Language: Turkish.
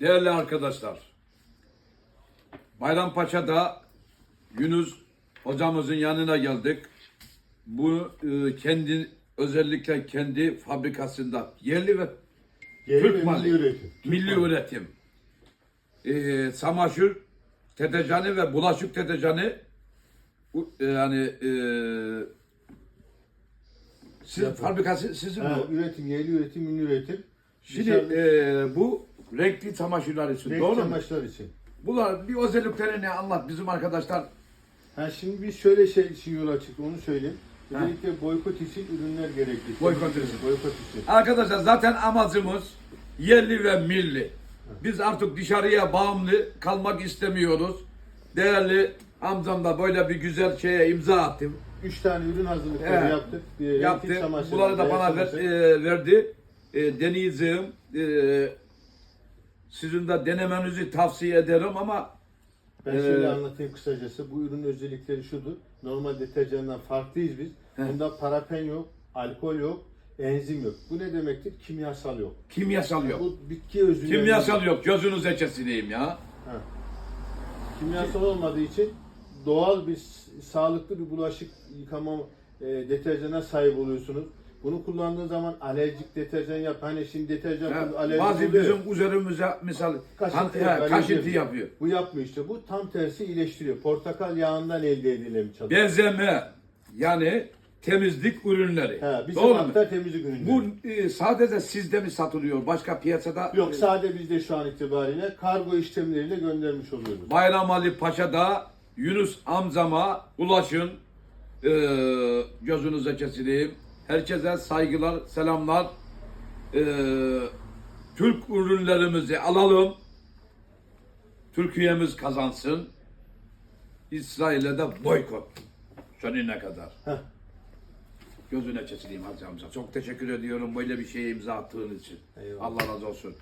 Değerli arkadaşlar, Bayrampaşa'da Yunus hocamızın yanına geldik. Bu e, kendi özellikle kendi fabrikasında yerli ve Yerli Türk ve malı. milli üretim. Türk milli malı. üretim. E, Samaşır deterjanı ve bulaşık deterjanı u- e, yani e, sizin fabrikası sizin Ha, bu. üretim, yerli üretim, milli üretim. Şimdi e, bu renkli çamaşırlar için renk doğru mu? çamaşırlar için. Bunlar bir özelliklerini anlat bizim arkadaşlar. Ha şimdi biz şöyle şey için yola çıktık onu söyleyeyim. Özellikle boykot için ürünler gerekli. Boykot için. Boykot için. Arkadaşlar zaten amacımız yerli ve milli. Biz artık dışarıya bağımlı kalmak istemiyoruz. Değerli amcam da böyle bir güzel şeye imza attım. Üç tane ürün hazırlıkları Evet. yaptık. Bir renkli Yaptı. çamaşır, Bunları da beyaz bana ver- çamaşır. e, verdi. E, deneyeceğim. E, sizin de denemenizi tavsiye ederim ama Ben şöyle Ee, anlatayım kısacası. Bu ürün özellikleri şudur. Normal deterjandan farklıyız biz. Bunda parafen yok, alkol yok, enzim yok. Bu ne demektir? Kimyasal yok. kimyasal yok. Bu bitki özünden... Kimyasal yok. Gözünüze kesileyim ya. Ha. Kimyasal olmadığı için doğal bir sağlıklı bir bulaşık yıkama e, deterjana sahip oluyorsunuz. Bunu kullandığın zaman alerjik deterjan yap. Hani şimdi deterjan Ha, alerjik bazı oluyor ya. bizim üzerimize misal Kaşıntı he, yapıyor, kaşıntı yapıyor. Bu yapmıyor işte. Bu tam tersi iyileştiriyor. Portakal yağından elde edilen bir çadır. Benzeme yani temizlik ürünleri. He, bizim Doğru mu? temizlik ürünleri. Bu e, sadece sizde mi satılıyor? Başka piyasada Yok sade bizde şu an itibariyle kargo işlemleriyle göndermiş oluyoruz. Bayram Ali Paşa'da Yunus amcama ulaşın. E, gözünüze kesileyim. Herkese saygılar, selamlar. E, Türk ürünlerimizi alalım. Türkiye'miz kazansın. İsrail'e de boykot. Sonuna kadar. Heh. Gözüne kesileyim Hacı amca. Çok teşekkür ediyorum böyle bir şeye imza attığın için. Eyvallah. Allah razı olsun.